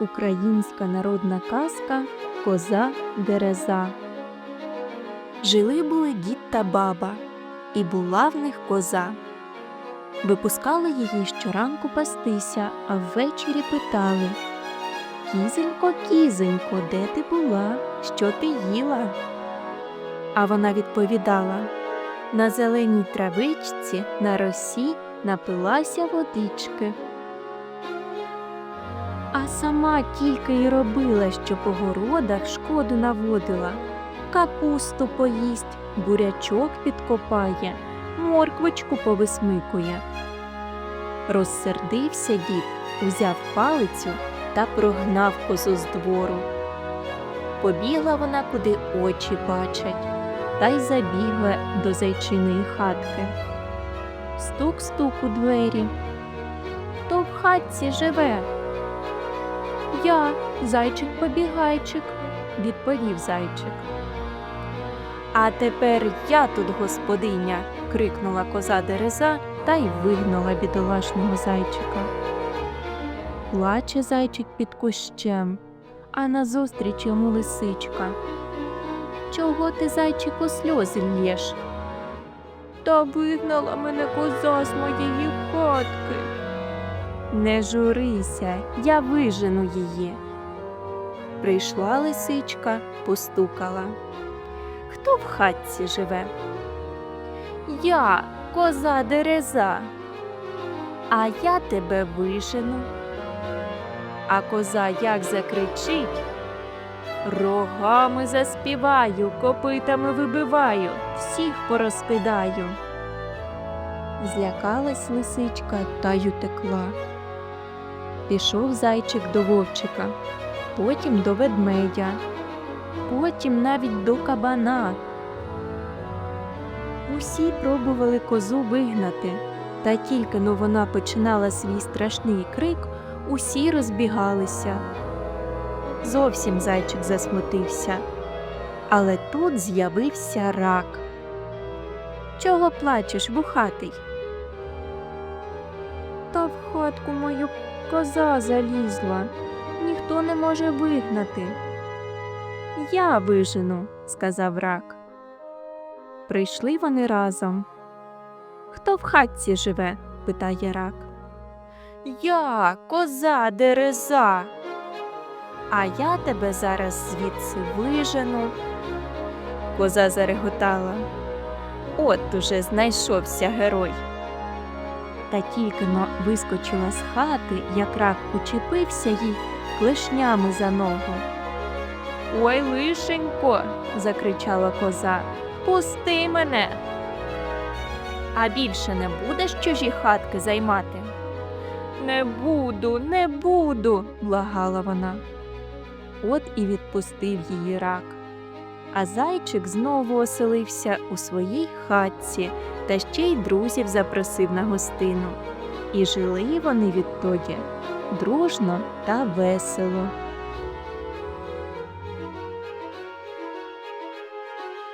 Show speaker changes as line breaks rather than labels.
Українська народна казка Коза Дереза. Жили були дід та баба, і була в них коза. Випускали її щоранку пастися, а ввечері питали Кізенько, кізенько, де ти була? Що ти їла? А вона відповідала На зеленій травичці, на росі напилася водички. А сама тільки й робила, що по городах шкоду наводила. Капусту поїсть, бурячок підкопає, морквочку повисмикує. Розсердився дід, узяв палицю та прогнав козу з двору. Побігла вона, куди очі бачать, та й забігла до зайчиної хатки. Стук-стук у двері. Хто в хатці живе? Я, зайчик-побігайчик, відповів зайчик. А тепер я тут господиня, крикнула коза Дереза та й вигнала бідолашного зайчика. Плаче зайчик під кущем, а назустріч йому лисичка. Чого ти, зайчику, сльози лєш? Та вигнала мене коза з моєї хатки. Не журися, я вижену її. Прийшла лисичка, постукала. Хто в хатці живе? Я, коза дереза. А я тебе вижену. А коза як закричить. Рогами заспіваю, копитами вибиваю, всіх порозкидаю. Злякалась лисичка та й утекла. Пішов зайчик до вовчика, потім до ведмедя, потім навіть до кабана. Усі пробували козу вигнати, та тільки но вона починала свій страшний крик, усі розбігалися. Зовсім зайчик засмутився. Але тут з'явився рак. Чого плачеш, вухатий? Та в хатку мою коза залізла. Ніхто не може вигнати. Я вижену, сказав рак. Прийшли вони разом. Хто в хатці живе? питає рак. Я, коза дереза. А я тебе зараз звідси вижену. Коза зареготала. От уже знайшовся герой. Та тільки но вискочила з хати, як рак учепився їй клешнями за ногу. Ой, лишенько, закричала коза, пусти мене. А більше не будеш чужі хатки займати? Не буду, не буду, благала вона. От і відпустив її рак. А зайчик знову оселився у своїй хатці та ще й друзів запросив на гостину. І жили вони відтоді дружно та весело.